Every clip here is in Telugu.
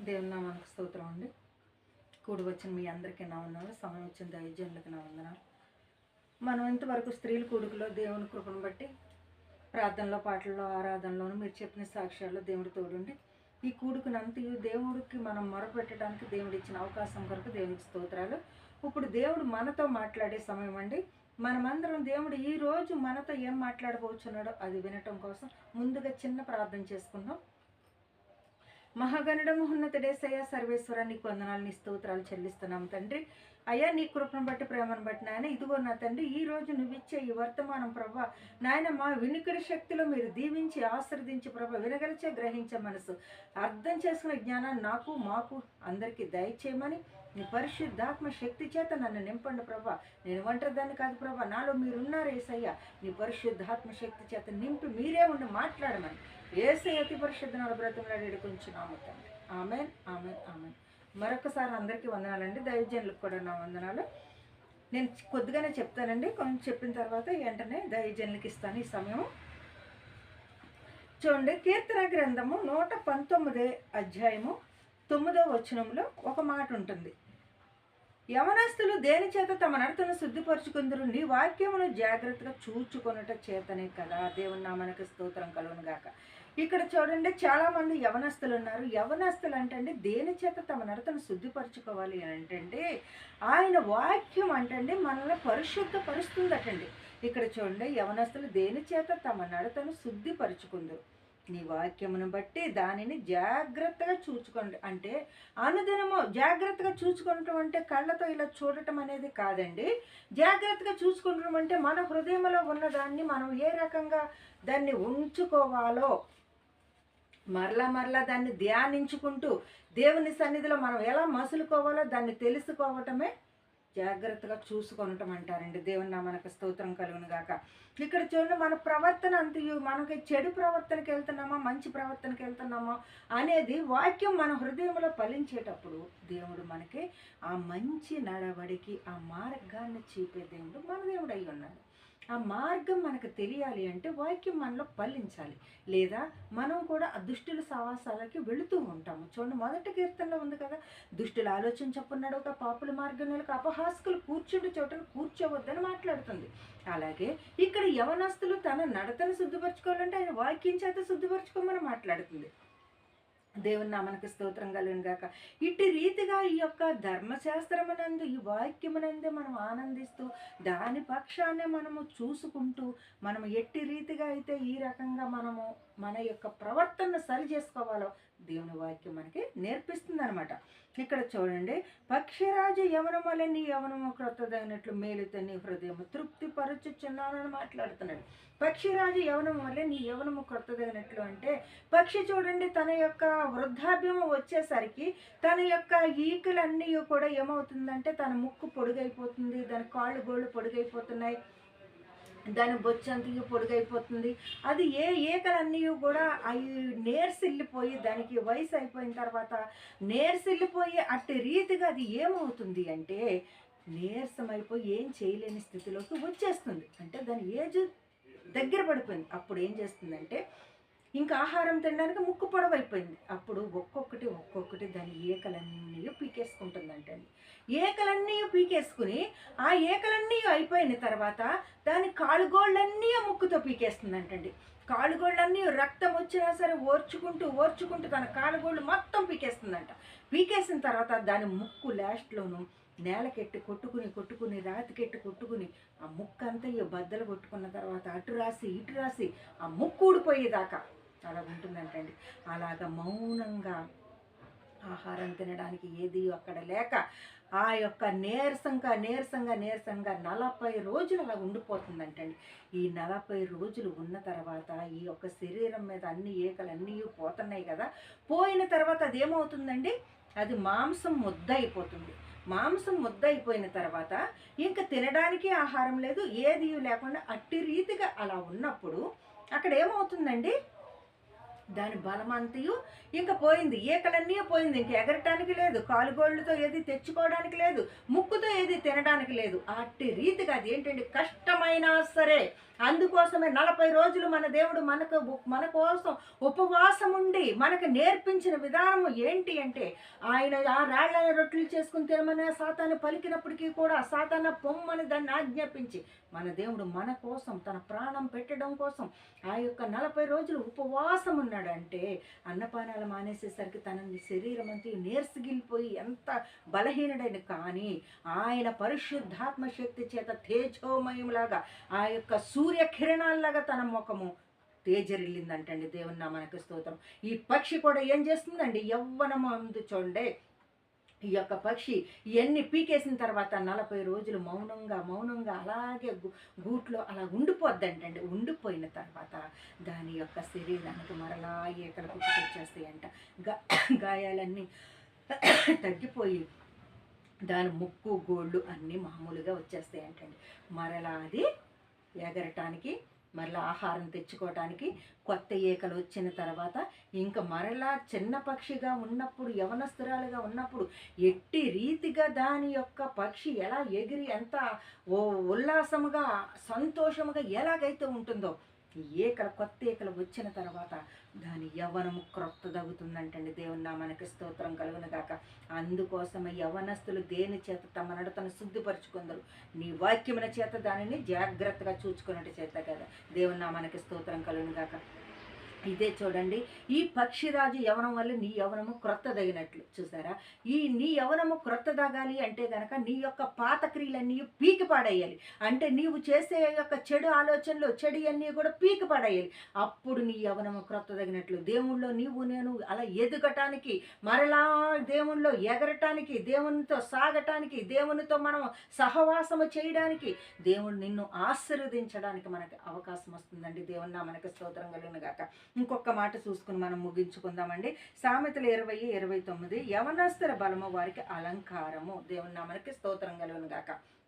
దేవుని నామానికి స్తోత్రం అండి. కూడి వచ్చిన మీ అందరికీ నా వందనాలు సమయం వచ్చిన దైవజనులకు నా వందనాలు. మనం ఇంతవరకు స్త్రీల కూడుకులో దేవుని కృపను బట్టి ప్రార్థనలో పాటల్లో ఆరాధనలోను మీరు చెప్పిన సాక్ష్యాల్లో దేవుడు తోడుండి ఈ కూడుకునంతయు దేవుడికి మనం మొరపెట్టడానికి దేవుడు ఇచ్చిన అవకాశం కొరకు దేవునికి స్తోత్రాలు. ఇప్పుడు దేవుడు మనతో మాట్లాడే సమయం అండి. మనమందరం దేవుడు ఈ రోజు మనతో ఏం మాట్లాడబోచున్నాడో అది వినటం కోసం ముందుగా చిన్న ప్రార్థన చేసుకుందాం. మహాగణుడ ఉన్నతుడేసయ్య సర్వేశ్వర నీకు వందనాలు నీ స్తోత్రాలు చెల్లిస్తున్నాం తండ్రి. అయ్యా నీ కృపను బట్టి ప్రేమను బట్టి నాయన ఇదిగో నా తండ్రి ఈ రోజు నువ్వు ఇచ్చే ఈ వర్తమానం ప్రభా నాయన మా వినికిడి శక్తిలో మీరు దీవించి ఆశ్రదించి ప్రభ వినగలిచే గ్రహించే మనసు అర్థం చేసుకునే జ్ఞానాన్ని నాకు మాకు అందరికీ దయచేయమని నీ పరిశుద్ధాత్మ శక్తి చేత నన్ను నింపండి ప్రభా. నేను ఒంటరిదాన్ని కాదు ప్రభా నాలో మీరున్నారు ఏసయ్య. నీ పరిశుద్ధాత్మ శక్తి చేత నింపి మీరే ఉండి మాట్లాడమని ఏసై అతి పరిశుద్ధ బ్రతంలాడి కొంచెం తండ్రి. Amen amen amen. మరొకసారి అందరికీ వందనాలండి. దైవజనులకు కూడా నా వందనాలు. నేను కొద్దిగానే చెప్తానండి. కొంచెం చెప్పిన తర్వాత వెంటనే దైవజనులకు ఇస్తాను ఈ సమయం చూడండి కీర్తన గ్రంథము నూట పంతొమ్మిది అధ్యాయము తొమ్మిదో వచనంలో ఒక మాట ఉంటుంది. యవనస్తులు దేని చేత తమ నడతను శుద్ధిపరుచుకుందరు? నీ వాక్యమును జాగ్రత్తగా చూచుకొనుట చేతనే కదా. దేవుని నామానికి స్తోత్రం కలుగును గాక. ఇక్కడ చూడండి చాలామంది యవనస్తులు ఉన్నారు యవనస్తులు అంటే దేని చేత తమ నడతను శుద్ధిపరచుకోవాలి అని అంటే ఆయన వాక్యం అంటే మనల్ని పరిశుద్ధపరుస్తుందటండి. ఇక్కడ చూడండి యవనస్తులు దేని చేత తమ నడతను శుద్ధిపరుచుకుందరు నీ వాక్యమును బట్టి దానిని జాగ్రత్తగా చూచుకోండి. అంటే అనుదినము జాగ్రత్తగా చూసుకుంటాం అంటే కళ్ళతో ఇలా చూడటం అనేది కాదండి. జాగ్రత్తగా చూసుకుంటాం అంటే మన హృదయంలో ఉన్నదాన్ని మనం ఏ రకంగా దాన్ని ఉంచుకోవాలో. మరలా మరలా దాన్ని ధ్యానించుకుంటూ దేవుని సన్నిధిలో మనం ఎలా మసులుకోవాలో దాన్ని తెలుసుకోవటమే జాగ్రత్తగా చూసుకొనటం అంటారండి. దేవుని నామనకు స్తోత్రం కలుగును గాక. ఇక్కడ చూడండి మన ప్రవర్తన అంతయు మనకి చెడు ప్రవర్తనకి వెళ్తున్నామా మంచి ప్రవర్తనకి వెళ్తున్నామా అనేది వాక్యం మన హృదయంలో ఫలించేటప్పుడు దేవుడు మనకి ఆ మంచి నడవడికి ఆ మార్గాన్ని చూపే దేవుడు మన దేవుడు అయి ఉన్నాడు. ఆ మార్గం మనకు తెలియాలి అంటే వాక్యం మనలో పలించాలి లేదా మనం కూడా ఆ దుష్టుల సవాసాలకి వెళుతూ ఉంటాము. చూడండి మొదటి కీర్తనలో ఉంది కదా దుష్టులు ఆలోచన చెప్పున్నాడు ఒక పాపుల మార్గంలోకి అపహాస్కులు కూర్చుంటే చోటను కూర్చోవద్దని మాట్లాడుతుంది. అలాగే ఇక్కడ యవనస్తులు తన నడతను శుద్ధిపరచుకోవాలంటే ఆయన వాక్యం చేత శుద్ధిపరచుకోమని మాట్లాడుతుంది. దేవుని నామనకి స్తోత్రం కలుగును గాక. ఇట్టి రీతిగా ఈ యొక్క ధర్మశాస్త్రమునందు ఈ వాక్యమునందే మనం ఆనందిస్తూ దాని పక్షాన్నే మనము చూసుకుంటూ మనం ఎట్టి రీతిగా అయితే ఈ రకంగా మనము మన యొక్క ప్రవర్తన సరి చేసుకోవాలో దేవుని వాక్యం మనకి నేర్పిస్తుంది అనమాట ఇక్కడ చూడండి పక్షిరాజు యవనం వల్ల నీ యవనము క్రొత్తదైనట్లు మేలుతో నీ హృదయం తృప్తి పరచుచున్నానని మాట్లాడుతున్నాడు. పక్షిరాజు యవనం వల్ల నీ యవనము క్రొత్తదైనట్లు అంటే పక్షి చూడండి తన యొక్క వృద్ధాప్యము వచ్చేసరికి తన యొక్క ఈకలన్నీ కూడా ఏమవుతుందంటే తన ముక్కు పొడుగైపోతుంది దాని కాళ్ళు గోళ్ళు పొడుగైపోతున్నాయి. దాని బొచ్చంతకి పొడుగైపోతుంది. అది ఏ ఏకలన్నీ కూడా అవి నేర్సిల్లిపోయి దానికి వయసు అయిపోయిన తర్వాత నేర్సిల్లిపోయి అట్టి రీతిగా అది ఏమవుతుంది అంటే నీరసమైపోయి ఏం చేయలేని స్థితిలోకి వచ్చేస్తుంది. అంటే దాని ఏజ్ దగ్గర పడిపోయింది. అప్పుడు ఏం చేస్తుందంటే ఇంకా ఆహారం తినడానికి ముక్కు పొడవైపోయింది. అప్పుడు ఒక్కొక్కటి ఒక్కొక్కటి దాని ఏకలన్నీ పీకేసుకుంటుందంటే ఏకలన్నీ పీకేసుకుని ఆ ఏకలన్నీ అయిపోయిన తర్వాత దాని కాలుగోళ్ళన్నీ ఆ ముక్కుతో పీకేస్తుందంటండి కాలుగోళ్ళన్నీ రక్తం వచ్చినా సరే ఓర్చుకుంటూ ఓర్చుకుంటూ తన కాలుగోళ్ళు మొత్తం పీకేస్తుందంట. పీకేసిన తర్వాత దాని ముక్కు లాస్ట్లోనూ నేలకెట్టి కొట్టుకుని కొట్టుకుని రాతికెట్టి కొట్టుకుని ఆ ముక్కు అంతా బద్దలు కొట్టుకున్న తర్వాత అటు రాసి ఇటు రాసి ఆ ముక్కు ఊడిపోయేదాకా అలా ఉంటుందంటండి అలాగ మౌనంగా ఆహారం తినడానికి ఏది అక్కడ లేక ఆ యొక్క నీరసంగా నీరసంగా నీరసంగా నలభై రోజులు అలా ఉండిపోతుందంటండి. ఈ నలభై రోజులు ఉన్న తర్వాత ఈ యొక్క శరీరం మీద అన్ని ఏకలు అన్నీ పోతున్నాయి కదా. పోయిన తర్వాత అది ఏమవుతుందండి అది మాంసం ముద్ద అయిపోతుంది మాంసం ముద్ద అయిపోయిన తర్వాత ఇంకా తినడానికి ఆహారం లేదు ఏది లేకుండా అట్టి రీతిగా అలా ఉన్నప్పుడు అక్కడ ఏమవుతుందండి? దాని బలమంతయు ఇంకా పోయింది. ఈకలన్నీ పోయింది. ఇంక ఎగరటానికి లేదు. కాలుగోళ్ళతో ఏది తెచ్చుకోవడానికి లేదు. ముక్కుతో ఏది తినడానికి లేదు. అట్టి రీతిగా అది ఏంటంటే కష్టమైనా సరే అందుకోసమే నలభై రోజులు మన దేవుడు మనకు మన కోసం ఉపవాసం ఉండి మనకు నేర్పించిన విధానము ఏంటి అంటే ఆయన ఆ రాళ్ళ రొట్టెలు చేసుకుని తినమని సాతాను పలికినప్పటికీ కూడా సాతాన పొమ్మని దాన్ని ఆజ్ఞాపించి మన దేవుడు మన కోసం తన ప్రాణం పెట్టడం కోసం ఆ యొక్క నలభై రోజులు ఉపవాసం అంటే అన్నపానాలు మానేసేసరికి తన శరీరం అంతా నీరసగిలిపోయి ఎంత బలహీనుడైన కానీ ఆయన పరిశుద్ధాత్మ శక్తి చేత తేజోమయంలాగా ఆ యొక్క సూర్య కిరణాల్లాగా తన ముఖము తేజరిల్లిందంటండి దేవుని నామానికి స్తోత్రం. ఈ పక్షి కూడా ఏం చేస్తుందండి? యవ్వనము అందు చూడండి ఈ యొక్క పక్షి ఇవన్నీ పీకేసిన తర్వాత నలభై రోజులు మౌనంగా మౌనంగా అలాగే గూట్లో అలా ఉండిపోద్దంటండి. ఉండిపోయిన తర్వాత దాని యొక్క శరీరానికి మరలా ఈకలు పుట్టుకొచ్చేస్తాయంట. గా గాయాలన్నీ తగ్గిపోయి దాని ముక్కు గోళ్ళు అన్నీ మామూలుగా వచ్చేస్తాయంటండి. మరలా అది ఎగరటానికి మరలా ఆహారం తెచ్చుకోవటానికి కొత్త ఈకలు వచ్చిన తర్వాత ఇంకా మరలా చిన్న పక్షిగా ఉన్నప్పుడు యవనస్తురాలుగా ఉన్నప్పుడు ఎట్టి రీతిగా దాని యొక్క పక్షి ఎలా ఎగిరి ఎంత ఓ ఉల్లాసముగా సంతోషముగా ఎలాగైతే ఉంటుందో ఈ కొత్త ఏకలు వచ్చిన తర్వాత దాని యవ్వనము క్రొత్తదగుతుందంటండి. దేవుని మనకి స్తోత్రం కలుగును గాక అందుకోసమే యవనస్తులు దేని చేత తమ నడతను శుద్ధిపరుచుకుందరు? నీ వాక్యమున చేత దానిని జాగ్రత్తగా చూచుకున్నట్టు చేత కదా. దేవుని మనకి స్తోత్రం కలుగును గాక ఇదే చూడండి. ఈ పక్షిరాజు యవనం వల్ల నీ యవనము క్రొత్తదగినట్లు. చూసారా? ఈ నీ యవనము క్రొత్తదగాలి అంటే గనక నీ యొక్క పాత క్రియలన్నీ పీకి పాడేయాలి అంటే నీవు చేసే యొక్క చెడు ఆలోచనలు చెడు అన్నీ కూడా పీకి పాడేయాలి అప్పుడు నీ యవనము క్రొత్తదగినట్లు. దేవుణ్ణిలో నీవు నేను అలా ఎదగటానికి మరలా దేవుణ్ణిలో ఎగరటానికి దేవునితో సాగటానికి దేవునితో మనం సహవాసము చేయడానికి దేవుడు నిన్ను ఆశీర్వదించడానికి మనకి అవకాశం వస్తుందండి. దేవుణ్ణ మనకి స్తోత్రం కలిగిన గాక. ఇంకొక మాట చూసుకుని మనం ముగించుకుందామండి. సామెతలు ఇరవై ఇరవై తొమ్మిది యవనస్తుల బలము వారికి అలంకారము. దేవుని నామనికి స్తోత్రం కలుగును గాక.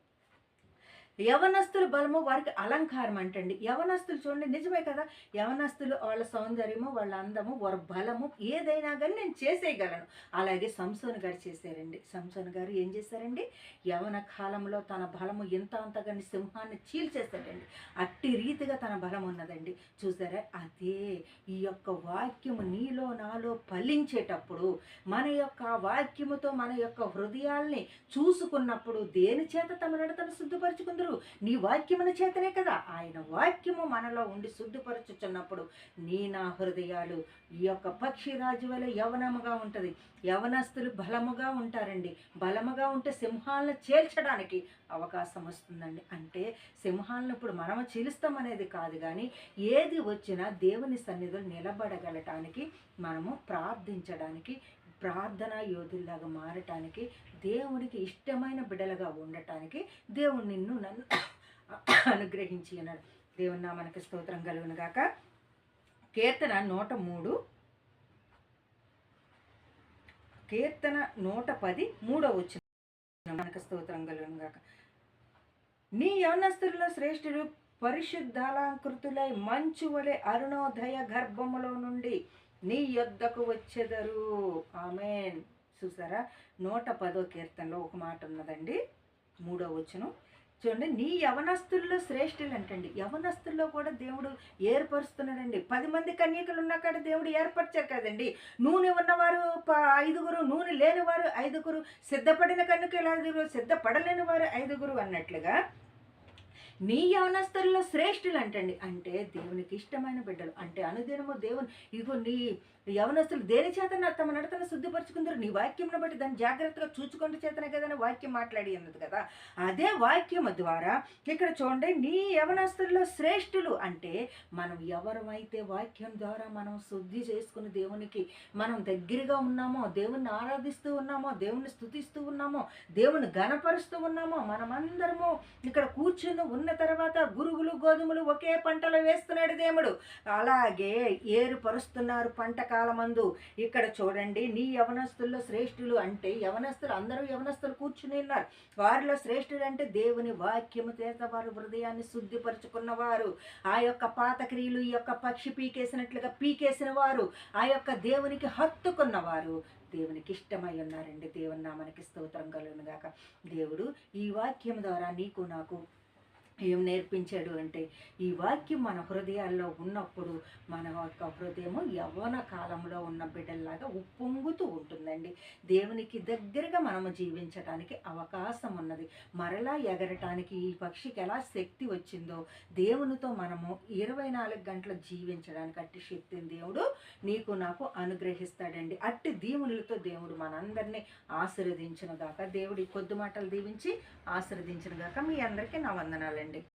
యవనస్తుల బలము వారికి అలంకారం అంటండి. యవనస్తులు చూడండి నిజమే కదా? యవనస్తులు వాళ్ళ సౌందర్యము వాళ్ళ అందము వారి బలము ఏదైనా కానీ నేను చేసేయగలను. అలాగే సంసోన్ గారు చేశారండి. సంసోన్ గారు ఏం చేశారండి? యవన కాలంలో తన బలము ఎంత అంతగాని సింహాన్ని చీల్చేశాడండి. అట్టి రీతిగా తన బలం ఉన్నదండి. చూసారా? అదే ఈ యొక్క వాక్యము నీలో నాలో ఫలించేటప్పుడు మన యొక్క వాక్యముతో మన యొక్క హృదయాల్ని చూసుకున్నప్పుడు దేని చేత తమ నడతను శుద్ధపరచుకుందరు నీ వాక్యమున చేతనే కదా ఆయన వాక్యము మనలో ఉండి శుద్ధపరచుచున్నప్పుడు నీ నా హృదయాలు ఈ యొక్క పక్షి రాజు వల్ల యవనముగా ఉంటుంది. యవనస్తులు బలముగా ఉంటారండి. బలముగా ఉంటే సింహాలను చేల్చడానికి అవకాశం వస్తుందండి. అంటే సింహాలను ఇప్పుడు మనము చీలుస్తామనేది కాదు కానీ ఏది వచ్చినా దేవుని సన్నిధులు నిలబడగలటానికి మనము ప్రార్థించడానికి ప్రార్థనా యోధుల్లాగా మారటానికి దేవునికి ఇష్టమైన బిడలుగా ఉండటానికి దేవుడు నిన్ను నన్ను అనుగ్రహించి అన్నాడు దేవుని నామనకి స్తోత్రం కలుగును గాక. కీర్తన నూట మూడు. కీర్తన నూట పది మూడో వచ్చిన మనకు స్తోత్రం కలుగును గాక. నీ యవనస్తుల్లో శ్రేష్ఠుడు పరిశుద్ధాలంకృతులై మంచు వలె అరుణోదయ గర్భములో నుండి నీ యొద్దకు వచ్చెదరు. ఆమెన్. చూసారా? నూట పదో కీర్తనలో ఒక మాట ఉన్నదండి. మూడో వచనం. చూడండి నీ యవనస్తుల్లో శ్రేష్ఠులు అంటండి. యవనస్తుల్లో కూడా దేవుడు ఏర్పరుస్తున్నాడండి. పది మంది కన్యకలు ఉన్నా కాడ దేవుడు ఏర్పరిచారు కదండి. నూనె ఉన్నవారు ప- ఐదుగురు నూనె లేనివారు ఐదుగురు సిద్ధపడిన కన్యకలు ఐదుగురు సిద్ధపడలేని వారు ఐదుగురు అన్నట్లుగా నీ యవనస్తుల్లో శ్రేష్ఠులు అంటండి అంటే దేవునికి ఇష్టమైన బిడ్డలు. అంటే అనుదినము దేవుని ఇదిగో నీ యవనస్తులు దేని చేత తమ నడతను శుద్ధిపరుచుకుందరు. నీ వాక్యంను బట్టి దాన్ని జాగ్రత్తగా చూచుకుంటూ చేతనే కదా అని వాక్యం మాట్లాడి అన్నది కదా. అదే వాక్యము ద్వారా ఇక్కడ చూడండి నీ యవనస్తుల్లో శ్రేష్ఠులు అంటే మనం ఎవరమైతే వాక్యం ద్వారా మనం శుద్ధి చేసుకుని దేవునికి మనం దగ్గరగా ఉన్నామో దేవుణ్ణి ఆరాధిస్తూ ఉన్నామో దేవుణ్ణి స్థుతిస్తూ ఉన్నామో దేవుని గణపరుస్తూ ఉన్నామో మనమందరము ఇక్కడ కూర్చుని ఉన్న తర్వాత గురుగులు గోధుమలు ఒకే పంటలో వేస్తున్నాడు దేవుడు. అలాగే ఏరుపరుస్తున్నారు పంట కాలమందు. ఇక్కడ చూడండి నీ యవనస్తుల్లో శ్రేష్ఠులు అంటే యవనస్తులు అందరూ యవనస్తులు కూర్చుని ఉన్నారు. వారిలో శ్రేష్ఠులు అంటే దేవుని వాక్యము చేత వారు హృదయాన్ని శుద్ధిపరుచుకున్నవారు. ఆ యొక్క పాత క్రియలు ఈ యొక్క పక్షి పీకేసినట్లుగా పీకేసిన వారు. ఆ యొక్క దేవునికి హత్తుకున్నవారు. దేవునికి ఇష్టమై ఉన్నారండి. దేవుని నామానికి స్తోత్రం కలుగునుగాక దేవుడు ఈ వాక్యం ద్వారా నీకు నాకు ఏం నేర్పించాడు అంటే ఈ వాక్యం మన హృదయాల్లో ఉన్నప్పుడు మన యొక్క హృదయము యవ్వన కాలంలో ఉన్న బిడ్డల్లాగా ఉప్పొంగుతూ ఉంటుందండి. దేవునికి దగ్గరగా మనము జీవించడానికి అవకాశం ఉన్నది. మరలా ఎగరటానికి ఈ పక్షికి ఎలా శక్తి వచ్చిందో దేవునితో మనము ఇరవై నాలుగు గంటలు జీవించడానికి అట్టి శక్తిని దేవుడు నీకు నాకు అనుగ్రహిస్తాడండి. అట్టి దీవులతో దేవుడు మనందరినీ ఆశీర్వదించిన గాక. దేవుడి కొద్ది మాటలు దీవించి ఆశీర్వదించను గాక. మీ అందరికీ నా వందనాలండి. అండి